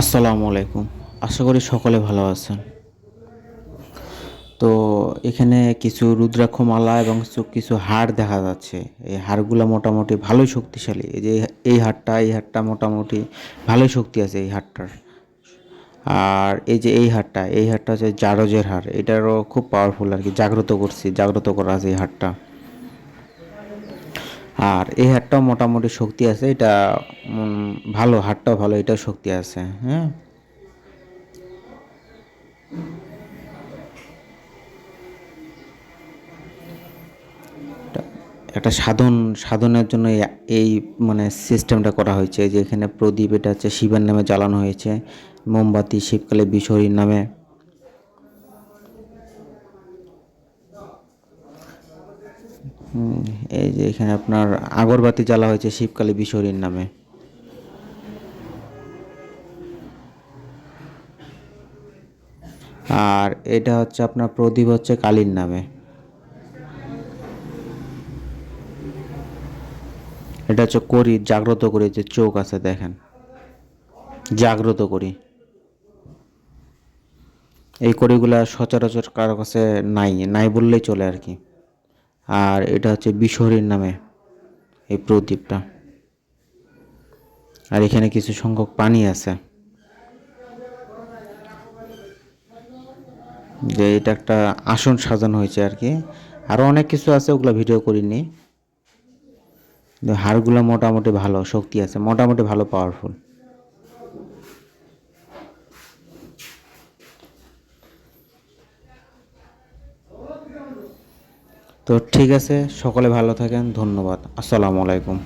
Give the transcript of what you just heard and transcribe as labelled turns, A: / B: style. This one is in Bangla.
A: আসসালামু আলাইকুম। আশা করি সকলে ভালো আছেন। তো এখানে কিছু রুদ্রাক্ষ মালা এবং কিছু হাড় দেখা যাচ্ছে। এই হাড়গুলো মোটামুটি ভালোই শক্তিশালী। এই যে এই হাড়টা এই হাড়টা মোটামুটি ভালোই শক্তি আছে এই হাড়টার। আর এই যে এই হাড়টা এই হাড়টা হচ্ছে জারজের হাড়। এটারও খুব পাওয়ারফুল আর কি। জাগ্রত করছি, জাগ্রত করা আছে এই হাড়টা। আর এই হাটটাও মোটামুটি শক্তি আছে, এটা ভালো, হাটটাও ভালো, এটাও শক্তি আছে হ্যাঁ? একটা সাধন, সাধনের জন্য এই- মানে সিস্টেমটা করা হয়েছে, যে এখানে প্রদীপ, এটা হচ্ছে শিবের নামে জ্বালানো হয়েছে, মোমবাতি, শিবকালে বিশরীর নামে। এই যে এখানে আপনার আগরবাতি জ্বালা হয়েছে শিবকালী বিশরীর নামে। আর এটা হচ্ছে আপনার প্রদীপ হচ্ছে কালীর নামে। এটা হচ্ছে করি, জাগ্রত করি, যে চোখ আছে দেখেন। জাগ্রত করি। এই করিগুলা সচরাচর কারও কাছে নাই নাই বললেই চলে আর কি। আর এটা হচ্ছে বিশহরীর নামে এই প্রদীপটা। আর এখানে কিছু সংখ্যক পানি আছে। যে এটা একটা আসন সাজানো হয়েছে আর কি। আরও অনেক কিছু আছে, ওগুলো ভিডিও করিনি। হাড়গুলো মোটামুটি ভালো, শক্তি আছে, মোটামুটি ভালো পাওয়ারফুল তো ঠিক আছে সকলে ভালো থাকেন ধন্যবাদ আসসালামু আলাইকুম।